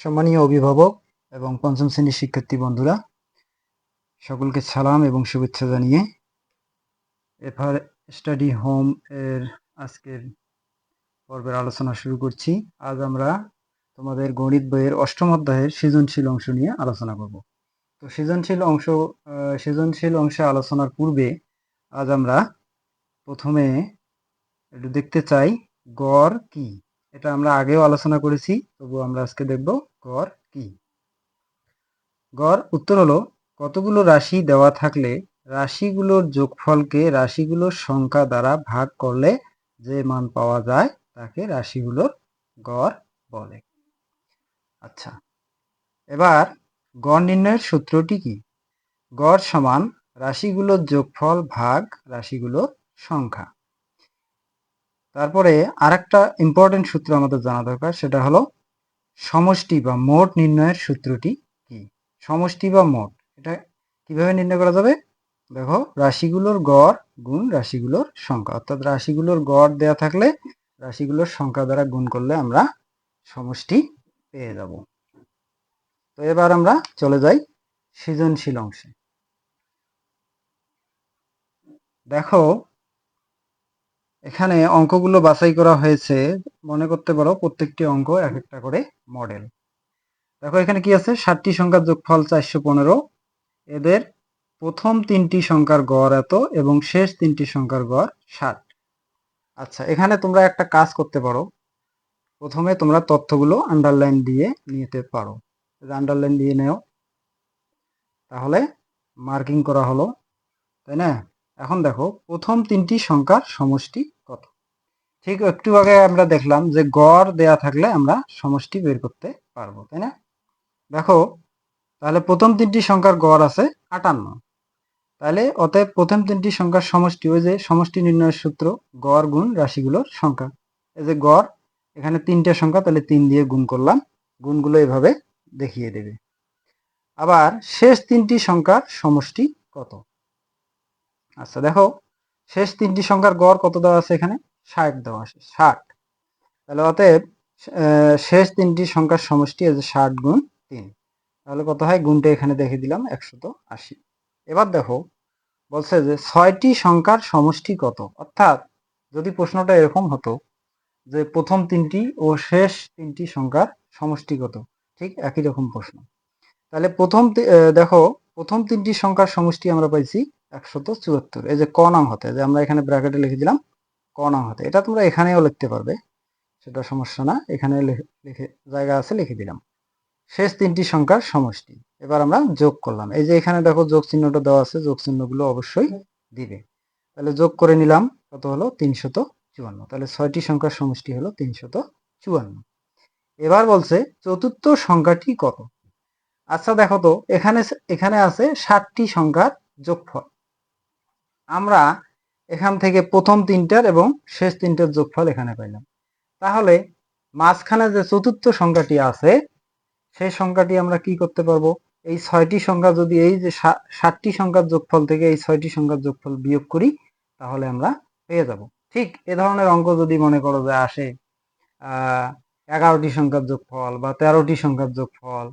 সম্মানীয় অভিভাবক এবং পঞ্চম শ্রেণির শিক্ষার্থী বন্ধুরা, সকলকে সালাম এবং শুভেচ্ছা জানিয়ে এফআর স্টাডি হোম এর আজকের পর্বের আলোচনা শুরু করছি। আজ আমরা তোমাদের গণিত বইয়ের অষ্টম অধ্যায়ের সৃজনশীল অংশ নিয়ে আলোচনা করব। তো সৃজনশীল অংশ সৃজনশীল অংশে আলোচনার পূর্বে আজ আমরা প্রথমে একটু দেখতে চাই, গড় কি? এটা আমরা আগেও আলোচনা করেছি, তবু আমরা আজকে দেখব গড় কি। গড় উত্তর হলো, কতগুলো রাশি দেওয়া থাকলে রাশিগুলোর যোগফলকে রাশিগুলোর সংখ্যা দ্বারা ভাগ করলে যে মান পাওয়া যায় তাকে রাশিগুলোর গড় বলে। আচ্ছা এবার গড় নির্ণয়ের সূত্রটি কি? গড় সমান রাশিগুলোর যোগফল ভাগ রাশিগুলোর সংখ্যা। তারপরে আরেকটা ইম্পর্টেন্ট সূত্র আমাদের জানা দরকার, সেটা হলো সমষ্টি বা মোট নির্ণয়ের সূত্রটি কি? সমষ্টি বা মোট, এটা কীভাবে নির্ণয় করা যাবে? দেখো, রাশিগুলোর গড় গুণ রাশিগুলোর সংখ্যা, অর্থাৎ রাশিগুলোর গড় দেয়া থাকলে রাশিগুলোর সংখ্যা দ্বারা গুণ করলে আমরা সমষ্টি পেয়ে যাব। তো এবার আমরা চলে যাই সৃজনশীল অংশে। দেখো এখানে অঙ্কগুলো বাছাই করা হয়েছে। মনে করতে পারো প্রত্যেকটি অঙ্ক এক একটা করে মডেল দেখো এখানে কি আছে? ষাটটি সংখ্যার যোগফল চারশো পনেরো। এদের প্রথম তিনটি সংখ্যার গড় এত এবং শেষ তিনটি সংখ্যার গড় ষাট। আচ্ছা এখানে তোমরা একটা কাজ করতে পারো। প্রথমে তোমরা তথ্যগুলো আন্ডারলাইন দিয়ে নিতে পারো। আন্ডারলাইন দিয়ে নেও, তাহলে মার্কিং করা হলো। তাই না? এখন দেখো, প্রথম তিনটি সংখ্যার সমষ্টি ঠিক একটু আগে আমরা দেখলাম যে গড় দেয়া থাকলে আমরা সমষ্টি বের করতে পারব, তাই না? দেখো, তাহলে প্রথম তিনটি সংখ্যার গড় আছে আটান্ন। তাহলে অতএব প্রথম তিনটি সংখ্যার সমষ্টি, ওই যে সমষ্টি নির্ণয়ের সূত্র, গড় গুণ রাশিগুলোর সংখ্যা। এই যে গড়, এখানে তিনটে সংখ্যা, তাহলে তিন দিয়ে গুণ করলাম, গুণগুলো এভাবে দেখিয়ে দেবে। আবার শেষ তিনটি সংখ্যার সমষ্টি কত? আচ্ছা দেখো, শেষ তিনটি সংখ্যার গড় কত দেওয়া আছে এখানে? ষাট দেওয়া আছে, ষাট। তাহলে অতএব শেষ তিনটি সংখ্যার সমষ্টি আছে ষাট গুণ তিন। তাহলে কত হয়? গুণটা এখানে দেখে দিলাম, একশত আশি। এবার দেখো, বলছে যে ছয়টি সংখ্যার সমষ্টি কত? অর্থাৎ, যদি প্রশ্নটা এরকম হতো যে প্রথম তিনটি ও শেষ তিনটি সংখ্যার সমষ্টি কত? ঠিক একই রকম প্রশ্ন। তাহলে প্রথম দেখো, প্রথম তিনটি সংখ্যার সমষ্টি আমরা পাইছি একশত চুয়াত্তর। এই যে ক নাম হতে, যে আমরা এখানে ব্র্যাকেটে লিখে দিলাম ক নং হতে। এটা তোমরা এখানেও লিখতে পারবে সেটা সমস্যা না। এখানে লিখে- লিখে জায়গা আছে লিখে দিলাম। শেষ তিনটি সংখ্যার সমষ্টি। এবার আমরা যোগ করলাম। এই যে এখানে দেখো যোগ চিহ্নটা দেওয়া আছে যোগ চিহ্নগুলো অবশ্যই দিবে। তাহলে যোগ করে নিলাম কত হলো? তিনশত চুয়ান্ন। তাহলে ছয়টি সংখ্যার সমষ্টি হলো তিনশত চুয়ান্ন। এবার বলছে চতুর্থ সংখ্যাটি কত? আচ্ছা দেখো তো এখানে এখানে আছে ষাটটি সংখ্যার যোগফল। আমরা এখান থেকে প্রথম তিনটার এবং শেষ তিনটার যোগফল এখানে পাইলাম। তাহলে মাঝখানে যে চতুর্থ সংখ্যাটি আছে, সেই সংখ্যাটি আমরা কি করতে পারব? এই ছয়টি সংখ্যা যদি এই যে ষাটটি সংখ্যার যোগফল থেকে এই ছয়টি সংখ্যার যোগফল বিয়োগ করি, তাহলে আমরা পেয়ে যাব। ঠিক এ ধরনের অঙ্ক যদি মনে করো যে আসে এগারোটি সংখ্যার যোগফল বা তেরোটি সংখ্যার যোগফল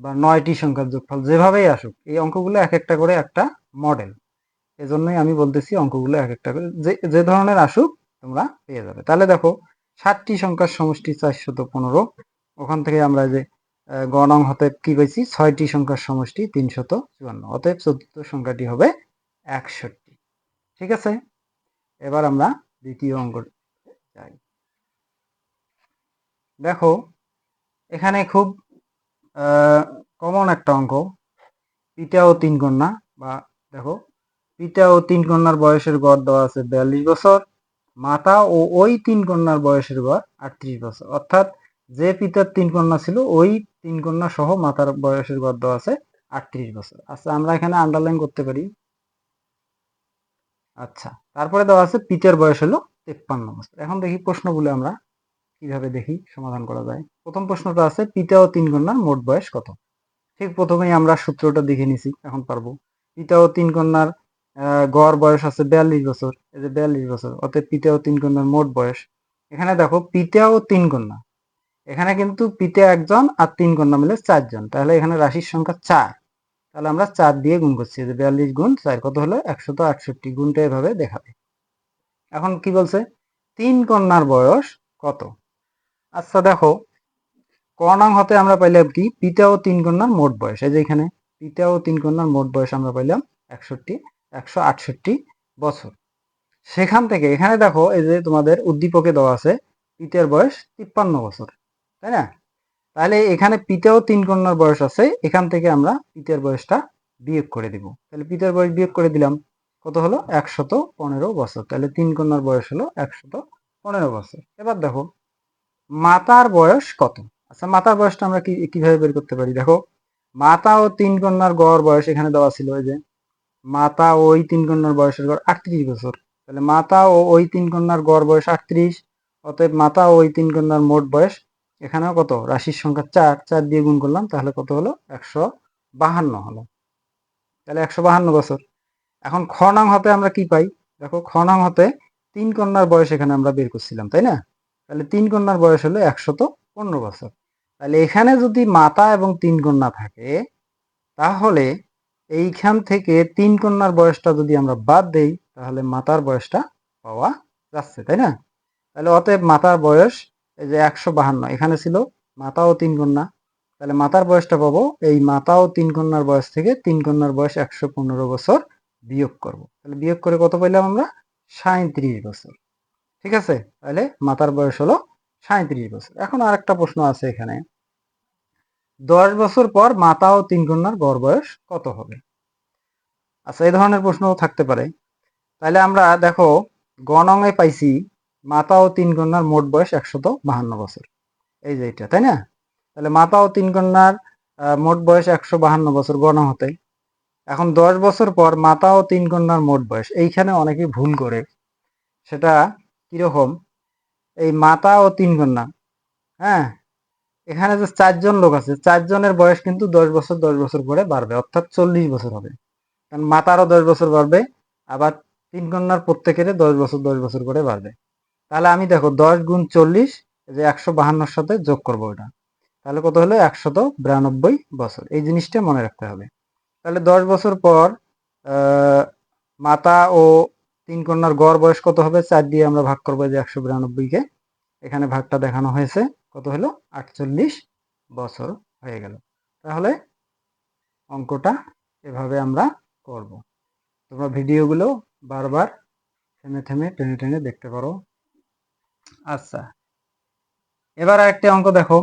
বা নয়টি সংখ্যার যোগফল যেভাবেই আসুক, এই অঙ্কগুলো এক একটা করে একটা মডেল এজন্যই আমি বলতেছি অঙ্কগুলো এক একটা করে, যে যে ধরনের আসুক তোমরা পেয়ে যাবে। তাহলে দেখো, ষাটটি সংখ্যার সমষ্টি চারশত পনেরো। ওখান থেকে আমরা যে গণং হতে কি পেয়েছি ছয়টি সংখ্যার সমষ্টি তিনশত চুয়ান্ন। অতএব চতুর্থ সংখ্যাটি হবে একষট্টি। ঠিক আছে? এবার আমরা দ্বিতীয় অঙ্ক যাই। দেখো, এখানে খুব কমন একটা অঙ্ক পিতা ও তিন কন্যা, বা দেখো পিতা ও তিন কন্যার বয়সের গড় দেওয়া আছে বিয়াল্লিশ বছর, মাতা ও ওই তিন কন্যার বয়সের গড় আটত্রিশ বছর। অর্থাৎ যে পিতার তিন কন্যা ছিল, ওই তিন কন্যা সহ মাতার বয়সের গড় দেওয়া আছে আটত্রিশ বছর। আচ্ছা আমরা এখানে আন্ডারলাইন করতে পারি। আচ্ছা তারপরে দেওয়া আছে পিতার বয়স হলো তেপ্পান্ন বছর। এখন দেখি প্রশ্নগুলো আমরা কীভাবে দেখি, সমাধান করা যায়। প্রথম প্রশ্নটা আছে, পিতা ও তিন কন্যার মোট বয়স কত? ঠিক প্রথমেই আমরা সূত্রটা দেখে নিছি, এখন পারব। পিতা ও তিন কন্যার গড় বয়স আছে বিয়াল্লিশ বছর। এই যে বিয়াল্লিশ বছর, অতএব পিতা ও তিন কন্যার মোট বয়স। এখানে দেখো পিতা ও তিন কন্যা। এখানে কিন্তু পিতা একজন আর তিন কন্যা মিলে চারজন। তাহলে এখানে রাশির সংখ্যা চার। তাহলে আমরা চার দিয়ে গুণ করছি। যে বিয়াল্লিশ গুণ চার, কত হলো? একশত আটষট্টি। গুণটা এভাবে দেখাবে। এখন কি বলছে? তিন কন্যার বয়স কত? আচ্ছা দেখো কর্ণাং হতে আমরা পাইলাম কি? পিতা ও তিন কন্যার মোট বয়স। এই যে এখানে পিতা ও তিন কন্যার মোট বয়স আমরা পাইলাম একষট্টি। একশো আটষট্টি বছর। সেখান থেকে, এখানে দেখো, এই যে তোমাদের উদ্দীপকে দেওয়া আছে, পিতার বয়স তিপ্পান্ন বছর, তাই না? তাহলে এখানে পিতা ও তিন কন্যার বয়স আছে, এখান থেকে আমরা পিতার বয়সটা বিয়োগ করে দিব। তাহলে পিতার বয়স বিয়োগ করে দিলাম, কত হলো? একশত পনেরো বছর। তাহলে তিন কন্যার বয়স হলো একশত পনেরো বছর। এবার দেখো, মাতার বয়স কত? আচ্ছা মাতার বয়সটা আমরা কি, কীভাবে বের করতে পারি? দেখো, মাতা ও তিন কন্যার গড় বয়স এখানে দেওয়া ছিল ওই যে মাতা ও ওই তিন কন্যার বয়সের গড় আটত্রিশ বছর। তাহলে মাতা ও ওই তিন কন্যার গড় বয়স আটত্রিশ, অতএব মাতা ও ওই তিন কন্যার মোট বয়স এখানেও কত? রাশির সংখ্যা চার চার দিয়ে গুণ করলাম, তাহলে কত হলো? একশো বাহান্ন হলো। তাহলে একশো বাহান্ন বছর। এখন খ নং হতে আমরা কি পাই? দেখো খ নং হতে তিন কন্যার বয়স এখানে আমরা বের করছিলাম, তাই না? তাহলে তিন কন্যার বয়স হলো একশত পনেরো বছর। তাহলে এখানে যদি মাতা এবং তিন কন্যা থাকে, তাহলে এইখান থেকে তিন কন্যার বয়সটা যদি আমরা বাদ দেই, তাহলে মাতার বয়সটা পাওয়া যাচ্ছে, তাই না? তাহলে অতএব মাতার বয়স এই যে একশো বাহান্ন, এখানে ছিল মাতা ও তিন কন্যা। তাহলে মাতার বয়সটা পাবো, এই মাতা ও তিন কন্যার বয়স থেকে তিন কন্যার বয়স একশো পনেরো বছর বিয়োগ করব। তাহলে বিয়োগ করে কত পাইলাম আমরা? সাঁত্রিশ বছর। ঠিক আছে? তাহলে মাতার বয়স হলো সাঁত্রিশ বছর। এখন আর একটা প্রশ্ন আছে এখানে। দশ বছর পর মাতা ও তিন কন্যার গড় বয়স কত হবে? আচ্ছা এই ধরনের প্রশ্নও থাকতে পারে। তাহলে আমরা দেখো গণঙে পাইছি মাতা ও তিন কন্যার মোট বয়স একশত বাহান্ন বছর। এই যে এটা তাই না? তাহলে মাতা ও তিন কন্যার মোট বয়স একশো বাহান্ন বছর গণ হতে। এখন দশ বছর পর মাতা ও তিন কন্যার মোট বয়স, এইখানে অনেকে ভুল করে। সেটা কীরকম? এই মাতা ও তিন কন্যা হ্যাঁ? এখানে যে চারজন লোক আছে, চারজনের বয়স কিন্তু দশ বছর দশ বছর করে বাড়বে, অর্থাৎ চল্লিশ বছর হবে। কারণ মাতারও দশ বছর বাড়বে, আবার তিন কন্যার প্রত্যেকের দশ বছর দশ বছর করে বাড়বে। তাহলে আমি দেখো, দশ গুণ চল্লিশ যে একশো বাহান্নর সাথে যোগ করব ওটা তাহলে কত হলো? একশত বিরানব্বই বছর। এই জিনিসটা মনে রাখতে হবে। তাহলে দশ বছর পর মাতা ও তিন কন্যার গড় বয়স কত হবে? চার দিয়ে আমরা ভাগ করব যে একশো বিরানব্বইকে। এখানে ভাগটা দেখানো হয়েছে। কত হলো? আটচল্লিশ বছর হয়ে গেল। তাহলে অঙ্কটা এভাবে আমরা করব। তোমরা ভিডিওগুলো বারবার থেমে থেমে, টেনে টেনে দেখতে পারো। আচ্ছা এবার আরেকটি অঙ্ক দেখো।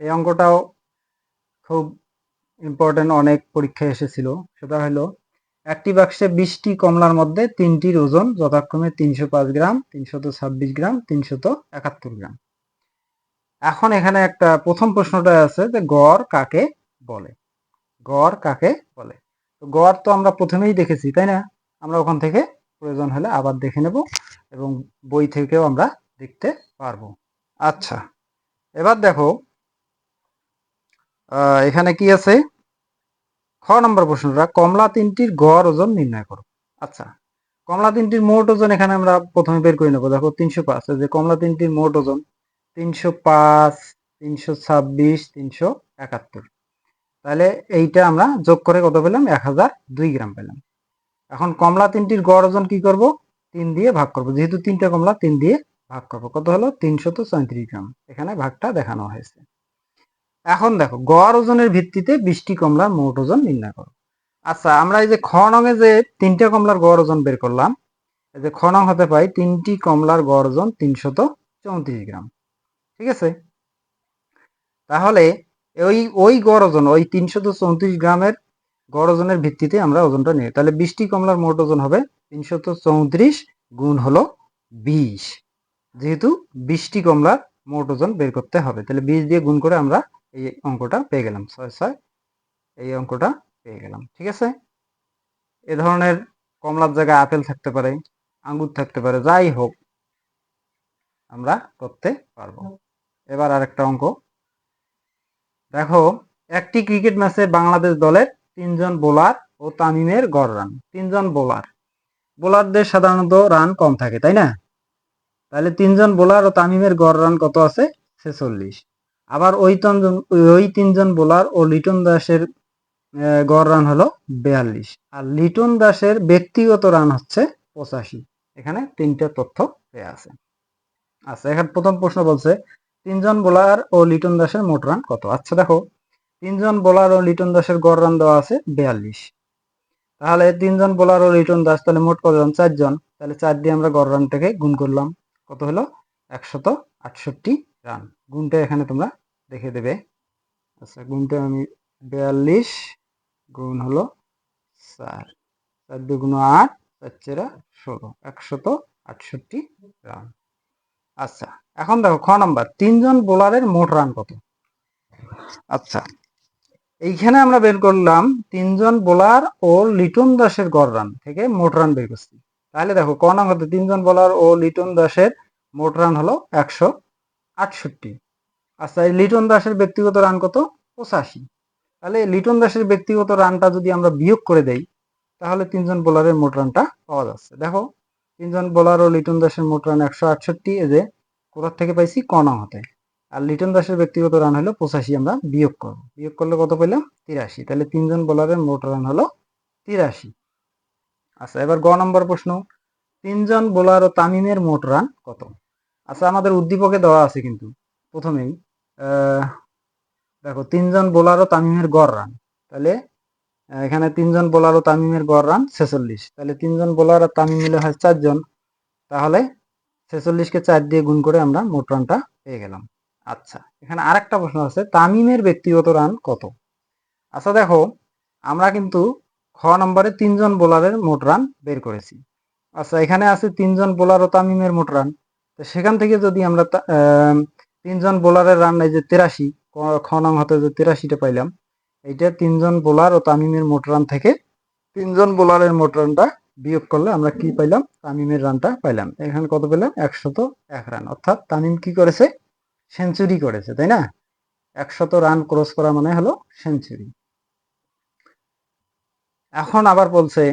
এই অঙ্কটাও খুব ইম্পর্টেন্ট অনেক পরীক্ষায় এসেছিল। সেটা হলো, একটি বাক্সে বিশটি কমলার মধ্যে তিনটির ওজন যথাক্রমে তিনশো পাঁচ গ্রাম, তিনশত ছাব্বিশ গ্রাম, তিনশত একাত্তর গ্রাম। এখন এখানে একটা প্রথম প্রশ্নটা আছে যে গড় কাকে বলে? গড় কাকে বলে? তো গড় তো আমরা প্রথমেই দেখেছি, তাই না? আমরা ওখান থেকে প্রয়োজন হলে আবার দেখে নেব এবং বই থেকেও আমরা দেখতে পারব। আচ্ছা এবার দেখো এখানে কি আছে? খ নম্বর প্রশ্নটা, কমলা তিনটির গড় ওজন নির্ণয় করো। আচ্ছা কমলা তিনটির মোট ওজন এখানে আমরা প্রথমে বের করে নেব। দেখো, তিনশো পাঁচ যে কমলা তিনটির মোট ওজন তিনশো পাঁচ, তিনশো ছাব্বিশ, তিনশো একাত্তর। তাহলে এইটা আমরা যোগ করে কত পেলাম? এক হাজার দুই গ্রাম পেলাম। এখন কমলা তিনটির গড় ওজন কি করব? তিন দিয়ে ভাগ করব। যেহেতু তিনটা কমলা, তিন দিয়ে ভাগ করব। কত হলো? তিনশত চৌত্রিশ গ্রাম। এখানে ভাগটা দেখানো হয়েছে। এখন দেখো, গড় ওজনের ভিত্তিতে বৃষ্টি কমলার মোট ওজন নির্ণয় করো। আচ্ছা আমরা এই যে খ নঙে যে তিনটা কমলার গড় ওজন বের করলাম, এই যে খ নং হতে পাই তিনটি কমলার গড় ওজন তিনশত চৌত্রিশ গ্রাম। ঠিক আছে? তাহলে ওই ওই গড় ওজন, ওই তিনশত চৌত্রিশ গ্রামের গড় ওজনের ভিত্তিতে আমরা ওজনটা নিই। তাহলে বৃষ্টি কমলার মোট ওজন হবে তিনশত চৌত্রিশ গুণ হলো বিশ। যেহেতু বৃষ্টি কমলার মোট ওজন বের করতে হবে, তাহলে বিশ দিয়ে গুণ করে আমরা এই অঙ্কটা পেয়ে গেলাম। ছয় ছয়, এই অঙ্কটা পেয়ে গেলাম। ঠিক আছে? এ ধরনের কমলার জায়গায় আপেল থাকতে পারে, আঙ্গুর থাকতে পারে, যাই হোক, আমরা করতে পারব। এবার আরেকটা অঙ্ক। দেখো, একটি ক্রিকেট ম্যাচে বাংলাদেশ দলের তিনজন বোলার ও তামিমের গড় রান। তিনজন বোলার। বোলারদের সাধারণত রান কম থাকে, তাই না? তাহলে তিনজন বোলার ও তামিমের গড় রান কত আছে? ছেচল্লিশ। আবার ওই তিনজন ওই তিনজন বোলার ও লিটন দাসের গড় রান হলো বিয়াল্লিশ। আর লিটন দাসের ব্যক্তিগত রান হচ্ছে পঁচাশি। এখানে তিনটে তথ্য দেয়া আছে। আচ্ছা এখানে প্রথম প্রশ্ন বলছে তিনজন বোলার ও লিটন দাসের মোট রান কত? আচ্ছা দেখো। তিনজন বোলার ও লিটন দাসের গড় রান দেওয়া আছে বিয়াল্লিশ। তাহলে তিনজন বোলার ও লিটন দাস তাহলে মোট কতজন চারজন। তাহলে চার দিয়ে আমরা গড় রানটাকে গুণ করলাম। কত হলো? একশত আটষট্টি রান। গুণটা এখানে তোমরা দেখে দেবে। আচ্ছা গুণটা আমি বিয়াল্লিশ গুণ হলো চার। চার দুগুণ আট, চার চেরা ষোলো। একশত আটষট্টি রান। আচ্ছা এখন দেখো, খ নাম্বার, তিনজন বোলারের মোট রান কত? আচ্ছা এইখানে আমরা বের করলাম তিনজন বোলার ও লিটন দাসের গড় রান থেকে মোট রান বের করছি। তাহলে দেখো, ক নাম্বার তিনজন বোলার ও লিটন দাসের মোট রান হলো একশো আটষট্টি। আচ্ছা লিটন দাসের ব্যক্তিগত রান কত? পঁচাশি। তাহলে লিটন দাসের ব্যক্তিগত রানটা যদি আমরা বিয়োগ করে দেই, তাহলে তিনজন বোলারের মোট রানটা পাওয়া যাচ্ছে। দেখো তিনজন বোলার ও লিটন দাসের মোট রান একশো আটষট্টি। যে কোথার থেকে পাইছি কণা হতে। আর লিটন দাসের ব্যক্তিগত রান হলো পঁচাশি, আমরা বিয়োগ করব। বিয়োগ করলে কত পেলাম? তিরাশি। তাহলে তিনজন বোলারের মোট রান হলো তিরাশি। আচ্ছা এবার গ নম্বর প্রশ্ন। তিনজন বোলার ও তামিমের মোট রান কত? আচ্ছা আমাদের উদ্দীপকে দেওয়া আছে কিন্তু। প্রথমেই দেখো, তিনজন বোলার ও তামিমের গড় রান তাহলে এখানে তিনজন বোলার ও তামিমের গড় রান ছেচল্লিশ। তাহলে তিনজন বোলার আর তামিম মিলে হয় চারজন। তাহলে ছেচল্লিশকে চার দিয়ে গুণ করে আমরা মোট রানটা পেয়ে গেলাম। আচ্ছা এখানে আরেকটা প্রশ্ন আছে, তামিমের ব্যক্তিগত রান কত? আচ্ছা দেখো, আমরা কিন্তু খ নম্বরে তিনজন বোলারের মোট রান বের করেছি। আচ্ছা এখানে আছে তিনজন বোলার ও তামিমের মোট রান। তো সেখান থেকে যদি আমরা তিনজন বোলারের রান, এই যে তেরাশি খ নং হতে যে তেরাশিটা পাইলাম এইটা তিনজন বোলার ও তামিমের মোট রান থেকে। তিনজন বোলারের মোট রানটা বিয়োগ করলে আমরা কি পাইলাম? তামিমের রানটা পাইলাম। এখানে কত পেলাম? একশত এক রান। অর্থাৎ তামিম কি করেছে? সেঞ্চুরি করেছে, তাই না? একশত রান ক্রস করা মানে হলো সেঞ্চুরি। এখন আবার বলছে,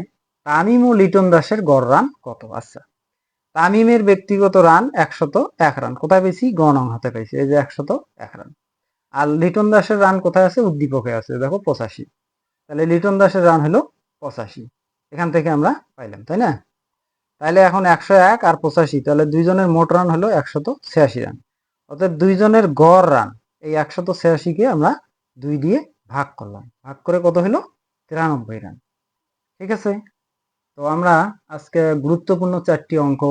তামিম ও লিটন দাসের গড় রান কত? আচ্ছা তামিমের ব্যক্তিগত রান একশত এক রান। কোথায় পেয়েছি? গণং হাতে পেয়েছি। এই যে একশত এক রান। আর লিটন দাসের রান কোথায় আছে? উদ্দীপকে আছে। দেখো, পঁচাশি। তাহলে লিটন দাসের রান হলো পঁচাশি। এখান থেকে আমরা পাইলাম, তাই না? তাহলে এখন একশো এক আর পঁচাশি। তাহলে দুইজনের মোট রান হলো একশত ছিয়াশি রান। অর্থাৎ দুইজনের গড় রান, এই একশত ছিয়াশিকে আমরা দুই দিয়ে ভাগ করলাম। ভাগ করে কত হলো? তিরানব্বই রান। ঠিক আছে? তো আমরা আজকে গুরুত্বপূর্ণ চারটি অঙ্ক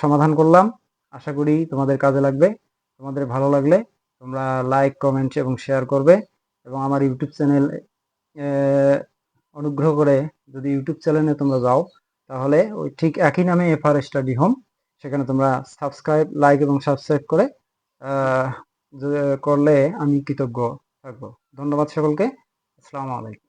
সমাধান করলাম। আশা করি তোমাদের কাজে লাগবে। তোমাদের ভালো লাগলে তোমরা লাইক কমেন্ট এবং শেয়ার করবে এবং আমার ইউটিউব চ্যানেল অনুগ্রহ করে যদি ইউটিউব চ্যানেলে তোমরা যাও, তাহলে ওই ঠিক একই নামে এফআর স্টাডি হোম সেখানে তোমরা সাবস্ক্রাইব লাইক এবং সাবস্ক্রাইব করে করলে আমি কৃতজ্ঞ থাকব। ধন্যবাদ সকলকে। আসসালামু আলাইকুম।